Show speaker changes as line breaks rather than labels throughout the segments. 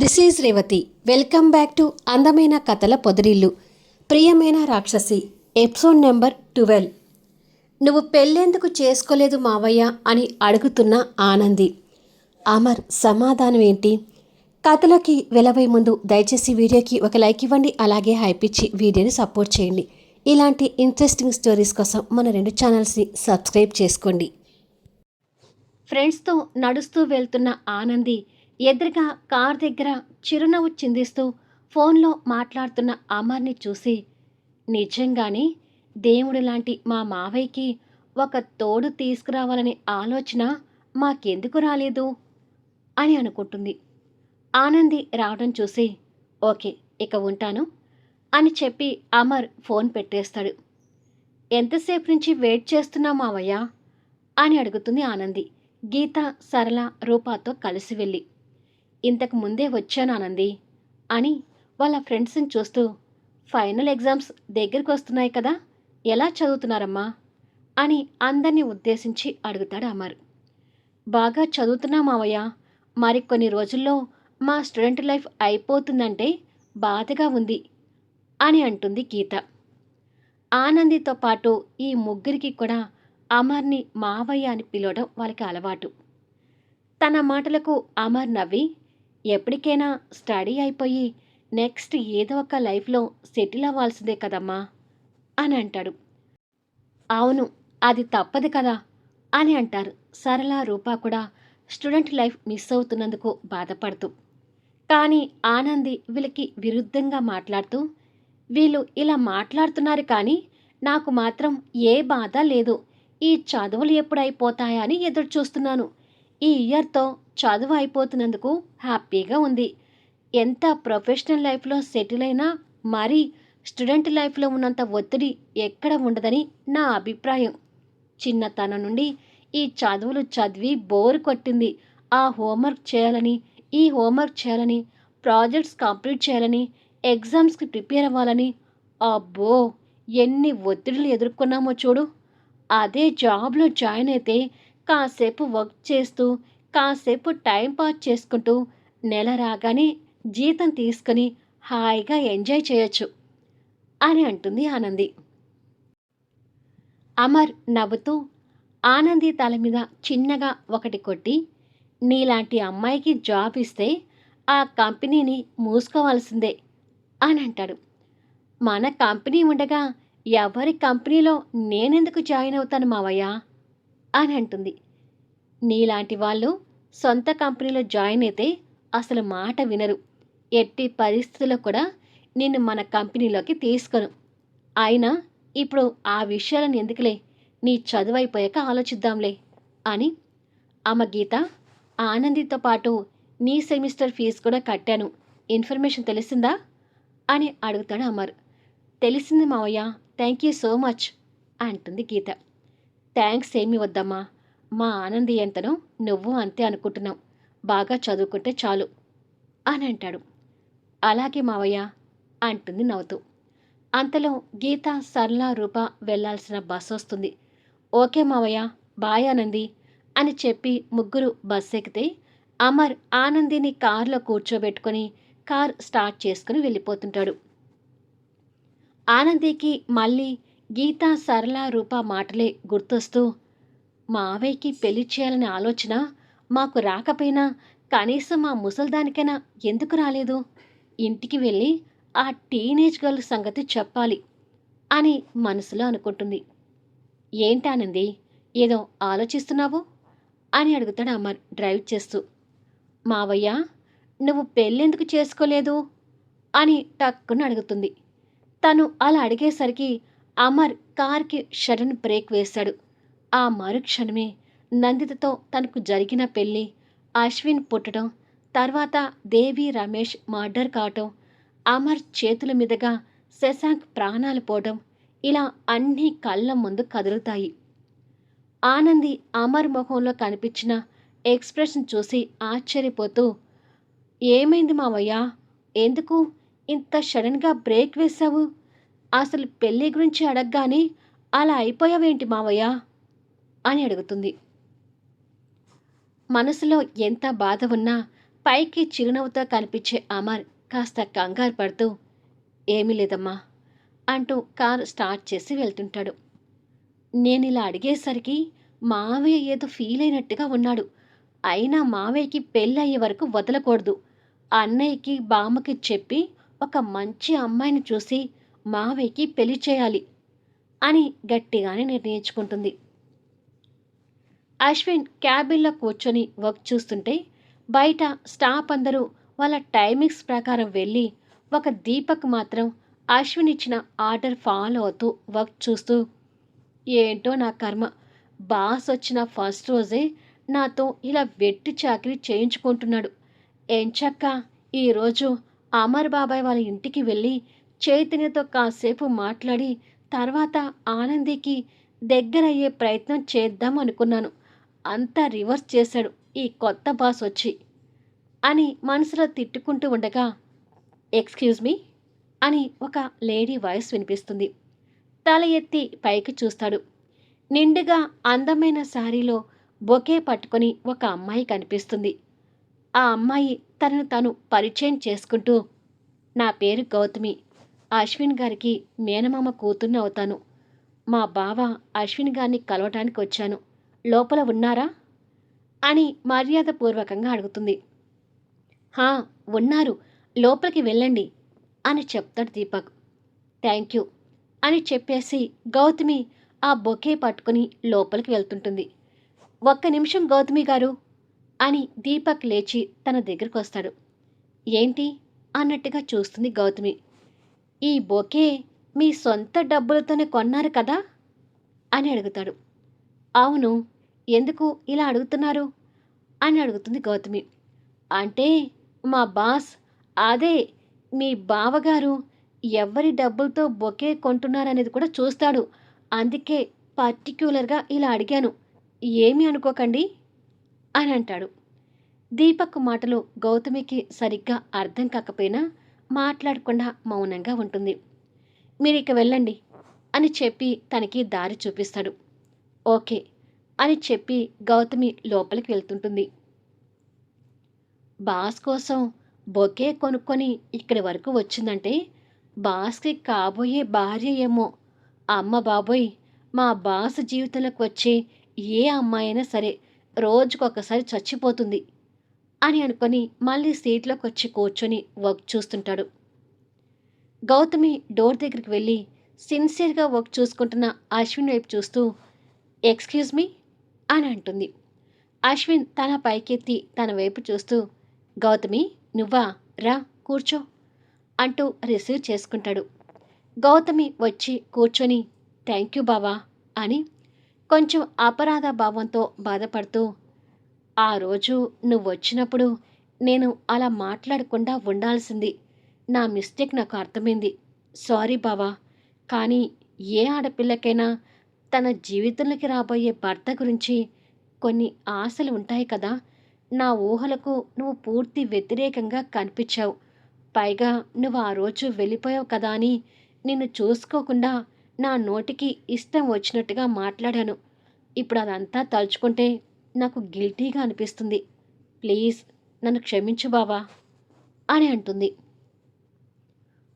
This is Revathi. Welcome back to అందమైన కథల పొదరిల్లు. ప్రియమైన రాక్షసి ఎపిసోడ్ నెంబర్ ట్వెల్వ్. నువ్వు పెళ్ళేందుకు చేసుకోలేదు మావయ్య అని అడుగుతున్న ఆనంది. అమర్ సమాధానం ఏంటి? కథలోకి వెళ్ళబోయే ముందు దయచేసి వీడియోకి ఒక లైక్ ఇవ్వండి అలాగే హైప్ ఇచ్చి వీడియోని సపోర్ట్ చేయండి. ఇలాంటి ఇంట్రెస్టింగ్ స్టోరీస్ కోసం మన రెండు ఛానల్స్ని సబ్స్క్రైబ్ చేసుకోండి. ఫ్రెండ్స్తో నడుస్తూ వెళ్తున్న ఆనంది ఎదురుగా కార్ దగ్గర చిరునవ్వు చిందిస్తూ ఫోన్లో మాట్లాడుతున్న అమర్ని చూసి నిజంగానే దేవుడు లాంటి మా మావయ్యకి ఒక తోడు తీసుకురావాలనే ఆలోచన మాకెందుకు రాలేదు? అని అనుకుంటుంది. ఆనంది రావడం చూసి ఓకే ఇక ఉంటాను అని చెప్పి అమర్ ఫోన్ పెట్టేస్తాడు. ఎంతసేపు నుంచి వెయిట్ చేస్తున్నా మావయ్య? అని అడుగుతుంది ఆనంది. గీత సరళ రూపాతో కలిసి వెళ్ళి ఇంతకు ముందే వచ్చాను ఆనంది అని వాళ్ళ ఫ్రెండ్స్ని చూస్తూ ఫైనల్ ఎగ్జామ్స్ దగ్గరికి వస్తున్నాయి కదా ఎలా చదువుతున్నారమ్మా? అని అందరినీ ఉద్దేశించి అడుగుతాడు అమర్. బాగా చదువుతున్నా మావయ్య మరికొన్ని రోజుల్లో మా స్టూడెంట్ లైఫ్ అయిపోతుందంటే బాధగా ఉంది అని అంటుంది గీత. ఆనందితో పాటు ఈ ముగ్గురికి కూడా అమర్ని మావయ్య అని పిలవడం వాళ్ళకి అలవాటు. తన మాటలకు అమర్ నవ్వి ఎప్పటికైనా స్టడీ అయిపోయి నెక్స్ట్ ఏదో ఒక లైఫ్లో సెటిల్ అవ్వాల్సిందే కదమ్మా అని అంటాడు. అవును అది తప్పదు కదా అని అంటారు. సరళ రూప కూడా స్టూడెంట్ లైఫ్ మిస్ అవుతున్నందుకు బాధపడుతూ. కానీ ఆనంది వీళ్ళకి విరుద్ధంగా మాట్లాడుతూ వీళ్ళు ఇలా మాట్లాడుతున్నారు కానీ నాకు మాత్రం ఏ బాధ లేదు. ఈ చదువులు ఎప్పుడు అని ఎదురు చూస్తున్నాను ఈ ఇయర్తో చదువు అయిపోతున్నందుకు హ్యాపీగా ఉంది. ఎంత ప్రొఫెషనల్ లైఫ్లో సెటిల్ అయినా మరీ స్టూడెంట్ లైఫ్లో ఉన్నంత ఒత్తిడి ఎక్కడ ఉండదని నా అభిప్రాయం. చిన్నతనం నుండి ఈ చదువులు చదివి బోర్ కొట్టింది. ఆ హోంవర్క్ చేయాలని ఈ హోంవర్క్ చేయాలని ప్రాజెక్ట్స్ కంప్లీట్ చేయాలని ఎగ్జామ్స్కి ప్రిపేర్ అవ్వాలని అబ్బో! ఎన్ని ఒత్తిడులు ఎదుర్కొన్నామో చూడు. అదే జాబ్లో జాయిన్ అయితే కాసేపు వర్క్ చేస్తూ కాసేపు టైం పాస్ చేసుకుంటూ నెల రాగానే జీతం తీసుకుని హాయిగా ఎంజాయ్ చేయొచ్చు అని అంటుంది ఆనంది. అమర్ నవ్వుతూ ఆనంది తల మీద చిన్నగా ఒకటి కొట్టి నీలాంటి అమ్మాయికి జాబ్ ఇస్తే ఆ కంపెనీని మూసుకోవాల్సిందే అని అంటాడు. మన కంపెనీ ఉండగా ఎవరి కంపెనీలో నేనెందుకు జాయిన్ అవుతాను మావయ్య? అని అంటుంది. నీలాంటి వాళ్ళు సొంత కంపెనీలో జాయిన్ అయితే అసలు మాట వినరు. ఎట్టి పరిస్థితుల్లో కూడా నిన్ను మన కంపెనీలోకి తీసుకోను. అయినా ఇప్పుడు ఆ విషయాలను ఎందుకులే? నీ చదువు అయిపోయాక ఆలోచిద్దాంలే అని ఆమె గీత ఆనందితో పాటు నీ సెమిస్టర్ ఫీజు కూడా కట్టాను. ఇన్ఫర్మేషన్ తెలిసిందా? అని అడుగుతాడు అమర్. తెలిసింది మావయ్య థ్యాంక్ యూ సో మచ్ అంటుంది గీత. థ్యాంక్స్ ఏమి వద్దమ్మా. మా ఆనంది ఎంతనో నువ్వు అంతే అనుకుంటున్నావు. బాగా చదువుకుంటే చాలు అని అంటాడు. అలాగే మావయ్య అంటుంది నవ్వుతూ. అంతలో గీత సరళ రూప వెళ్ళాల్సిన బస్ వస్తుంది. ఓకే మావయ్య బాయ్ ఆనంది అని చెప్పి ముగ్గురు బస్ ఎక్కితే అమర్ ఆనందిని కారులో కూర్చోబెట్టుకొని కార్ స్టార్ట్ చేసుకుని వెళ్ళిపోతుంటాడు. ఆనందికి మళ్ళీ గీత సరళ రూప మాటలే గుర్తొస్తూ మావయ్యకి పెళ్ళి చేయాలనే ఆలోచన మాకు రాకపోయినా కనీసం మా ముసల్దానికైనా ఎందుకు రాలేదు? ఇంటికి వెళ్ళి ఆ టీనేజ్ గర్ల్ సంగతి చెప్పాలి అని మనసులో అనుకుంటుంది. ఏంటానంది ఏదో ఆలోచిస్తున్నావు? అని అడుగుతాడు అమర్ డ్రైవ్ చేస్తూ. మావయ్య నువ్వు పెళ్ళెందుకు చేసుకోలేదు? అని టక్కున అడుగుతుంది. తను అలా అడిగేసరికి అమర్ కార్కి షడన్ బ్రేక్ వేశాడు. ఆ మరుక్షణమే నందితతో తనకు జరిగిన పెళ్ళి అశ్విన్ పుట్టడం తర్వాత దేవి రమేష్ మర్డర్ కావటం అమర్ చేతుల మీదుగా శశాంక్ ప్రాణాలు పోవడం ఇలా అన్నీ కళ్ళ ముందు కదులుతాయి. ఆనంది అమర్ ముఖంలో కనిపించిన ఎక్స్ప్రెషన్ చూసి ఆశ్చర్యపోతూ ఏమైంది మావయ్య? ఎందుకు ఇంత సడన్గా బ్రేక్ వేశావు? అసలు పెళ్ళి గురించి అడగగానే అలా అయిపోయావేంటి మావయ్య? అని అడుగుతుంది. మనసులో ఎంత బాధ ఉన్నా పైకి చిరునవ్వుతో కనిపించే అమర్ కాస్త కంగారు పడుతూ ఏమీ లేదమ్మా అంటూ కారు స్టార్ట్ చేసి వెళ్తుంటాడు. నేను ఇలా అడిగేసరికి మావయ్య ఏదో ఫీల్ అయినట్టుగా ఉన్నాడు. అయినా మావయ్యకి పెళ్ళి అయ్యే వరకు వదలకూడదు. అన్నయ్యకి బామ్మకి చెప్పి ఒక మంచి అమ్మాయిని చూసి మావయ్యకి పెళ్ళి చేయాలి అని గట్టిగానే నిర్ణయించుకుంటుంది. అశ్విన్ క్యాబిన్లో కూర్చొని వర్క్ చూస్తుంటే బయట స్టాఫ్ అందరూ వాళ్ళ టైమింగ్స్ ప్రకారం వెళ్ళి ఒక దీపక్ మాత్రం అశ్విన్ ఇచ్చిన ఆర్డర్ ఫాలో అవుతూ వర్క్ చూస్తూ ఏంటో నా కర్మ బాస్ వచ్చిన ఫస్ట్ రోజే నాతో ఇలా వెట్టి చాకరీ చేయించుకుంటున్నాడు. ఎంచక్క ఈరోజు అమర్ బాబాయ్ వాళ్ళ ఇంటికి వెళ్ళి చైతన్యతో కాసేపు మాట్లాడి తర్వాత ఆనందికి దగ్గరయ్యే ప్రయత్నం చేద్దాం అనుకున్నాను. అంతా రివర్స్ చేశాడు. ఈ కొత్త బాస్ వచ్చి. అని మనసులో తిట్టుకుంటూ ఉండగా ఎక్స్క్యూజ్ మీ అని ఒక లేడీ వాయిస్ వినిపిస్తుంది. తల ఎత్తి పైకి చూస్తాడు. నిండుగా అందమైన శారీలో బొకే పట్టుకొని ఒక అమ్మాయి కనిపిస్తుంది. ఆ అమ్మాయి తనను తాను పరిచయం చేసుకుంటూ నా పేరు గౌతమి. అశ్విన్ గారికి మేనమామ కూతుర్ని అవుతాను. మా బావ అశ్విన్ గారిని కలవటానికి వచ్చాను. లోపల ఉన్నారా? అని మర్యాదపూర్వకంగా అడుగుతుంది. హా ఉన్నారు. లోపలికి వెళ్ళండి అని చెప్తాడు దీపక్. థ్యాంక్ యూ అని చెప్పేసి గౌతమి ఆ బొకే పట్టుకుని లోపలికి వెళ్తుంటుంది. ఒక్క నిమిషం గౌతమి గారు అని దీపక్ లేచి తన దగ్గరికి వస్తాడు. ఏంటి? అన్నట్టుగా చూస్తుంది గౌతమి. ఈ బొకే మీ సొంత డబ్బులతోనే కొన్నారు కదా? అని అడుగుతాడు. అవును ఎందుకు ఇలా అడుగుతున్నారు? అని అడుగుతుంది గౌతమి. అంటే మా బాస్ అదే మీ బావగారు ఎవరి డబ్బులతో బొకే కొంటున్నారనేది కూడా చూస్తాడు. అందుకే పర్టిక్యులర్గా ఇలా అడిగాను. ఏమీ అనుకోకండి అని అంటాడు. దీపక్ మాటలు గౌతమికి సరిగ్గా అర్థం కాకపోయినా మాట్లాడకుండా మౌనంగా ఉంటుంది. మీరు ఇక వెళ్ళండి అని చెప్పి తనకి దారి చూపిస్తాడు. ఓకే అని చెప్పి గౌతమి లోపలికి వెళ్తుంటుంది. బాస్ కోసం బొకే కొనుక్కొని ఇక్కడి వరకు వచ్చిందంటే బాస్కి కాబోయే భార్య ఏమో. అమ్మ బాబోయ్ మా బాస్ జీవితంలోకి వచ్చే ఏ అమ్మాయి అయినా సరే రోజుకొకసారి చచ్చిపోతుంది అని అనుకొని మళ్ళీ సీట్లోకి వచ్చి కూర్చొని వర్క్ చూస్తుంటాడు. గౌతమి డోర్ దగ్గరికి వెళ్ళి సిన్సియర్గా వర్క్ చూసుకుంటున్న అశ్విన్ వైపు చూస్తూ ఎక్స్క్యూజ్ మీ అని అంటుంది. అశ్విన్ తన పైకెత్తి తన వైపు చూస్తూ గౌతమి నువ్వా? రా కూర్చో అంటూ రిసీవ్ చేసుకుంటాడు. గౌతమి వచ్చి కూర్చొని థ్యాంక్ యూ బావా అని కొంచెం అపరాధ భావంతో బాధపడుతూ ఆ రోజు నువ్వు వచ్చినప్పుడు నేను అలా మాట్లాడకుండా ఉండాల్సింది. నా మిస్టేక్ నాకు అర్థమైంది. సారీ బావా. కానీ ఏ ఆడపిల్లకైనా తన జీవితంలోకి రాబోయే భర్త గురించి కొన్ని ఆశలు ఉంటాయి కదా. నా ఊహలకు నువ్వు పూర్తి వ్యతిరేకంగా కనిపించావు. పైగా నువ్వు ఆ రోజు వెళ్ళిపోయావు కదా అని నిన్ను చూసుకోకుండా నా నోటికి ఇష్టం వచ్చినట్టుగా మాట్లాడాను. ఇప్పుడు అదంతా తలుచుకుంటే నాకు గిల్టీగా అనిపిస్తుంది. ప్లీజ్ నన్ను క్షమించు బావా అని అంటుంది.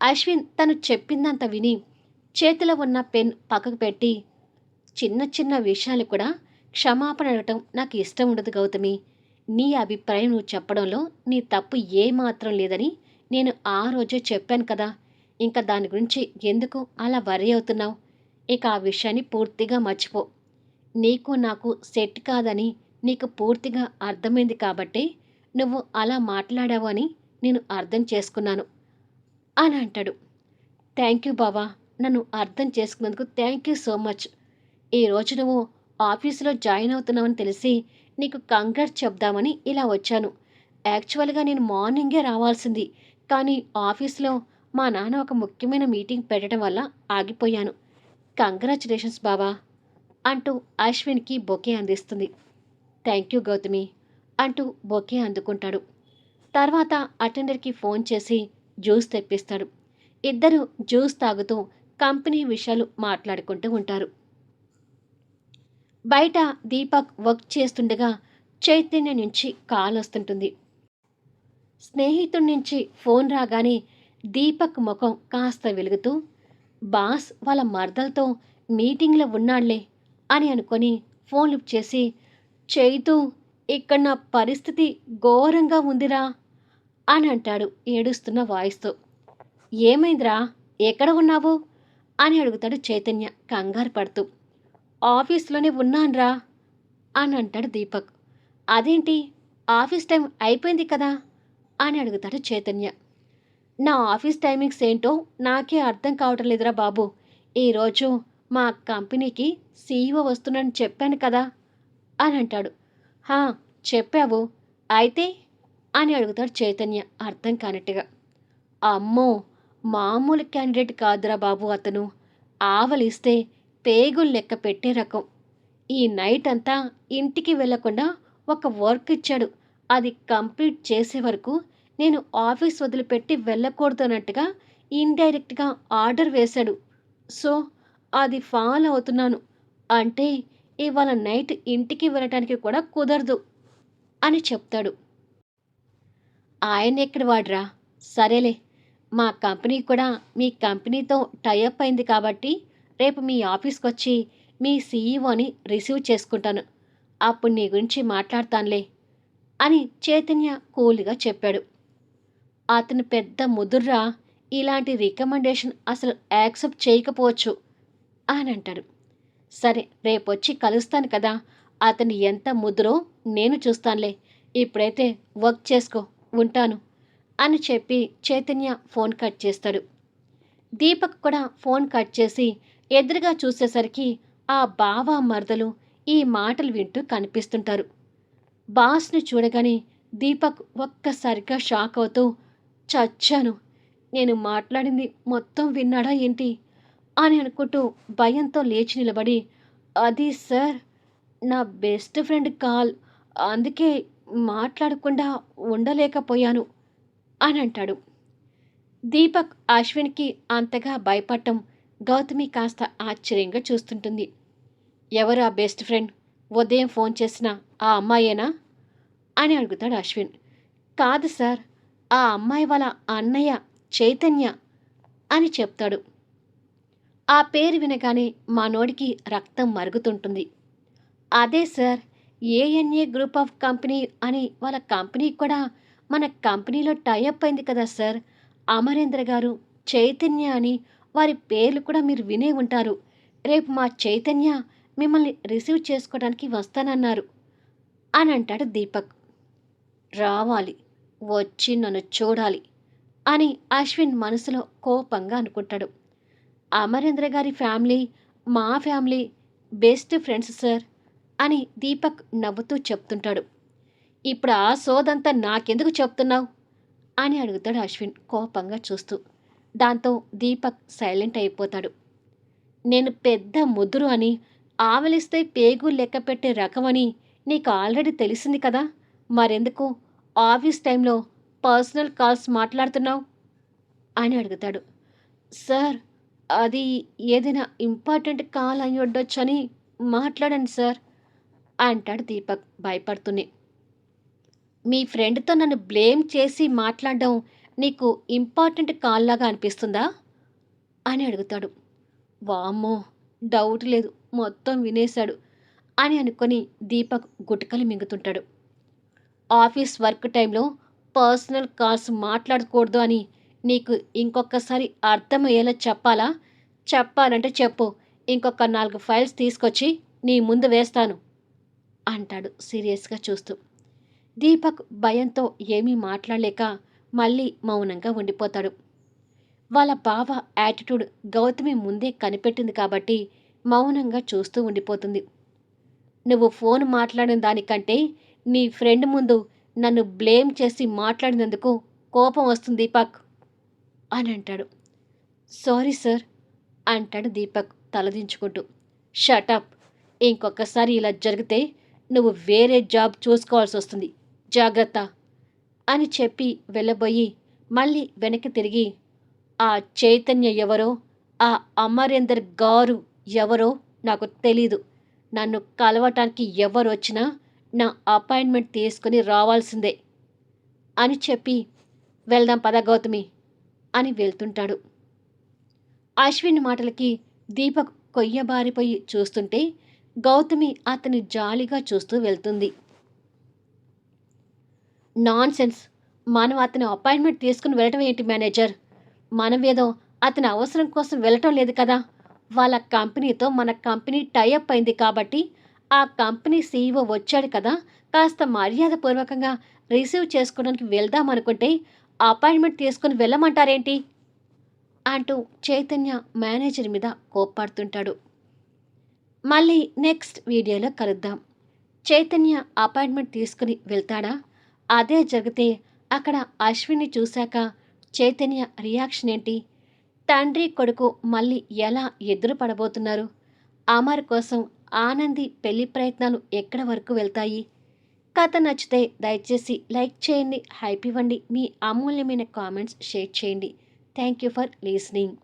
అశ్విన్ తను చెప్పిందంత విని చేతిలో ఉన్న పెన్ పక్కకు పెట్టి చిన్న చిన్న విషయాలు కూడా క్షమాపణ అడగటం నాకు ఇష్టం ఉండదు గౌతమి. నీ అభిప్రాయం నువ్వు చెప్పడంలో నీ తప్పు ఏమాత్రం లేదని నేను ఆ రోజే చెప్పాను కదా. ఇంకా దాని గురించి ఎందుకు అలా వరి అవుతున్నావు? ఇక ఆ విషయాన్ని పూర్తిగా మర్చిపో. నీకు నాకు సెట్ కాదని నీకు పూర్తిగా అర్థమైంది కాబట్టి నువ్వు అలా మాట్లాడావు అని నేను అర్థం చేసుకున్నాను. అని అంటాడు. థ్యాంక్ యూ బావా. నన్ను అర్థం చేసుకున్నందుకు థ్యాంక్ యూ సో మచ్. ఈరోజు నువ్వు ఆఫీసులో జాయిన్ అవుతున్నావని తెలిసి నీకు కంగ్రాట్ చెప్దామని ఇలా వచ్చాను. యాక్చువల్గా నేను మార్నింగే రావాల్సింది కానీ ఆఫీస్లో మా నాన్న ఒక ముఖ్యమైన మీటింగ్ పెట్టడం వల్ల ఆగిపోయాను. కంగ్రాచులేషన్స్ బాబా అంటూ అశ్విన్కి బొకే అందిస్తుంది. థ్యాంక్ యూ గౌతమి అంటూ బొకే అందుకుంటాడు. తర్వాత అటెండర్కి ఫోన్ చేసి జ్యూస్ తెప్పిస్తాడు. ఇద్దరు జ్యూస్ తాగుతూ కంపెనీ విషయాలు మాట్లాడుకుంటూ ఉంటారు. బయట దీపక్ వర్క్ చేస్తుండగా చైతన్య నుంచి కాల్ వస్తుంటుంది. స్నేహితుడి నుంచి ఫోన్ రాగానే దీపక్ ముఖం కాస్త వెలుగుతూ బాస్ వాళ్ళ మర్దలతో మీటింగ్లో ఉన్నాళ్ళే అని అనుకొని ఫోన్ లిఫ్ట్ చేసి చైతు ఇక్కడ నా పరిస్థితి ఘోరంగా ఉందిరా అని అంటాడు ఏడుస్తున్న వాయిస్తో. ఏమైందిరా? ఎక్కడ ఉన్నావు? అని అడుగుతాడు చైతన్య కంగారు పడుతూ. ఆఫీస్లోనే ఉన్నాన్రా అని అంటాడు దీపక్. అదేంటి? ఆఫీస్ టైం అయిపోయింది కదా? అని అడుగుతాడు చైతన్య. నా ఆఫీస్ టైమింగ్స్ ఏంటో నాకే అర్థం కావటం లేదురా బాబు. ఈరోజు మా కంపెనీకి సీఈఓ వస్తున్నానని చెప్పాను కదా? అని అంటాడు. హా చెప్పావు. అయితే? అని అడుగుతాడు చైతన్య అర్థం కానట్టుగా. అమ్మో మామూలు క్యాండిడేట్ కాదురా బాబు అతను. ఆవలిస్తే పేగులు లెక్క పెట్టే రకం. ఈ నైట్ అంతా ఇంటికి వెళ్ళకుండా ఒక వర్క్ ఇచ్చాడు. అది కంప్లీట్ చేసే వరకు నేను ఆఫీస్ వదిలిపెట్టి వెళ్ళకూడదు అన్నట్టుగా ఇండైరెక్ట్గా ఆర్డర్ వేశాడు. సో అది ఫాలో అవుతున్నాను. అంటే ఇవాళ నైట్ ఇంటికి వెళ్ళటానికి కూడా కుదరదు అని చెప్తాడు. ఆయన ఎక్కడ వాడ్రా? సరేలే మా కంపెనీ కూడా మీ కంపెనీతో టైఅప్ అయింది కాబట్టి రేపు మీ ఆఫీస్కి వచ్చి మీ సీఈఓని రిసీవ్ చేసుకుంటాను. అప్పుడు నీ గురించి మాట్లాడతానులే అని చైతన్య కూల్గా చెప్పాడు. అతను పెద్ద ముదుర్రా ఇలాంటి రికమెండేషన్ అసలు యాక్సెప్ట్ చేయకపోవచ్చు అని అంటాడు సరే రేపొచ్చి కలుస్తాను కదా అతను ఎంత ముదురో నేను చూస్తానులే. ఇప్పుడైతే వర్క్ చేసుకో ఉంటాను అని చెప్పి చైతన్య ఫోన్ కట్ చేస్తాడు. దీపక్ కూడా ఫోన్ కట్ చేసి ఎదురుగా చూసేసరికి ఆ బావ మరదలు ఈ మాటలు వింటూ కనిపిస్తుంటారు. బాస్ని చూడగానే దీపక్ ఒక్కసారిగా షాక్ అవుతూ చచ్చాను. నేను మాట్లాడింది మొత్తం విన్నాడా ఏంటి? అని అనుకుంటూ భయంతో లేచి నిలబడి అది సార్ నా బెస్ట్ ఫ్రెండ్ కాల్. అందుకే మాట్లాడకుండా ఉండలేకపోయాను. అని అంటాడు. దీపక్ అశ్విన్కి అంతగా భయపడటం గౌతమి కాస్త ఆశ్చర్యంగా చూస్తుంటుంది. ఎవరు ఆ బెస్ట్ ఫ్రెండ్? ఉదయం ఫోన్ చేసిన ఆ అమ్మాయేనా? అని అడుగుతాడు అశ్విన్. కాదు సార్ ఆ అమ్మాయి వాళ్ళ అన్నయ్య చైతన్య అని చెప్తాడు. ఆ పేరు వినగానే మా నోడికి రక్తం మరుగుతుంటుంది. అదే sir ANA group of company అని వాళ్ళ కంపెనీ కూడా మన కంపెనీలో టైఅప్ అయింది కదా సార్. అమరేంద్ర గారు చైతన్య అని వారి పేర్లు కూడా మీరు వినే ఉంటారు. రేపు మా చైతన్య మిమ్మల్ని రిసీవ్ చేసుకోవడానికి వస్తానన్నారు. అని అంటాడు దీపక్. రావాలి. వచ్చి నన్ను చూడాలి అని అశ్విన్ మనసులో కోపంగా అనుకుంటాడు. అమరేంద్ర గారి ఫ్యామిలీ మా ఫ్యామిలీ బెస్ట్ ఫ్రెండ్స్ సార్ అని దీపక్ నవ్వుతూ చెప్తుంటాడు. ఇప్పుడు ఆ సోదంతా నాకెందుకు చెప్తున్నావు? అని అడుగుతాడు అశ్విన్ కోపంగా చూస్తూ. దాంతో దీపక్ సైలెంట్ అయిపోతాడు. నేను పెద్ద ముదురు అని ఆవలిస్తే పేగు లెక్క పెట్టే రకమని నీకు ఆల్రెడీ తెలిసింది కదా. మరెందుకు? ఆఫీస్ టైంలో పర్సనల్ కాల్స్ మాట్లాడుతున్నావు? అని అడుగుతాడు. సార్ అది ఏదైనా ఇంపార్టెంట్ కాల్ అయి ఉండొచ్చని మాట్లాడండి సార్ అంటాడు దీపక్ భయపడుతూనే. మీ ఫ్రెండ్తో నన్ను బ్లేమ్ చేసి మాట్లాడడం నీకు ఇంపార్టెంట్ కాల్ లాగా అనిపిస్తుందా? అని అడుగుతాడు. వామ్మో డౌట్ లేదు మొత్తం వినేశాడు అని అనుకొని దీపక్ గుటకలు మింగుతుంటాడు. ఆఫీస్ వర్క్ టైంలో పర్సనల్ కాల్స్ మాట్లాడకూడదు అని నీకు ఇంకొకసారి అర్థమయ్యేలా చెప్పాలా? చెప్పాలంటే చెప్పు ఇంకొక నాలుగు ఫైల్స్ తీసుకొచ్చి నీ ముందు వేస్తాను అంటాడు సీరియస్గా చూస్తూ. దీపక్ భయంతో ఏమీ మాట్లాడలేక మళ్ళీ మౌనంగా ఉండిపోతాడు. వాళ్ళ బావ యాటిట్యూడ్ గౌతమి ముందే కనిపెట్టింది కాబట్టి మౌనంగా చూస్తూ ఉండిపోతుంది. నువ్వు ఫోన్ మాట్లాడిన దానికంటే నీ ఫ్రెండ్ ముందు నన్ను బ్లేమ్ చేసి మాట్లాడినందుకు కోపం వస్తుంది దీపక్ అని అంటాడు. సారీ సార్ అంటాడు దీపక్ తలదించుకుంటూ. షటప్ ఇంకొకసారి ఇలా జరిగితే నువ్వు వేరే జాబ్ చూసుకోవాల్సి వస్తుంది. జాగ్రత్త. అని చెప్పి వెళ్ళబోయి మళ్ళీ వెనక్కి తిరిగి ఆ చైతన్య ఎవరో ఆ అమరేందర్ గారు ఎవరో నాకు తెలీదు. నన్ను కలవటానికి ఎవరు వచ్చినా నా అపాయింట్మెంట్ తీసుకుని రావాల్సిందే అని చెప్పి వెళ్దాం పద గౌతమి అని వెళ్తుంటాడు. అశ్విన్ మాటలకి దీపక్ కొయ్యబారిపోయి చూస్తుంటే గౌతమి అతని జాలిగా చూస్తూ వెళ్తుంది. నాన్ సెన్స్ మనం అతని అపాయింట్మెంట్ తీసుకుని వెళ్ళటం ఏంటి మేనేజర్? మనమేదో అతని అవసరం కోసం వెళ్ళటం లేదు కదా. వాళ్ళ కంపెనీతో మన కంపెనీ టైఅప్ అయింది కాబట్టి ఆ కంపెనీ సీఈఓ వచ్చాడు కదా. కాస్త మర్యాదపూర్వకంగా రిసీవ్ చేసుకోవడానికి వెళ్దాం అనుకుంటే అపాయింట్మెంట్ తీసుకుని వెళ్ళమంటారేంటి? అంటూ చైతన్య మేనేజర్ మీద కోప్పడుతుంటాడు. మళ్ళీ నెక్స్ట్ వీడియోలో కలుద్దాం. చైతన్య అపాయింట్మెంట్ తీసుకుని వెళ్తాడా? అదే జరిగితే అక్కడ అశ్విని చూశాక చైతన్య రియాక్షన్ ఏంటి? తండ్రి కొడుకు మళ్ళీ ఎలా ఎదురు పడబోతున్నారు అమర్ కోసం ఆనంది పెళ్ళి ప్రయత్నాలు ఎక్కడ వరకు వెళ్తాయి? కథ నచ్చితే దయచేసి లైక్ చేయండి హైప్ ఇవ్వండి మీ అమూల్యమైన కామెంట్స్ షేర్ చేయండి. Thank you for listening.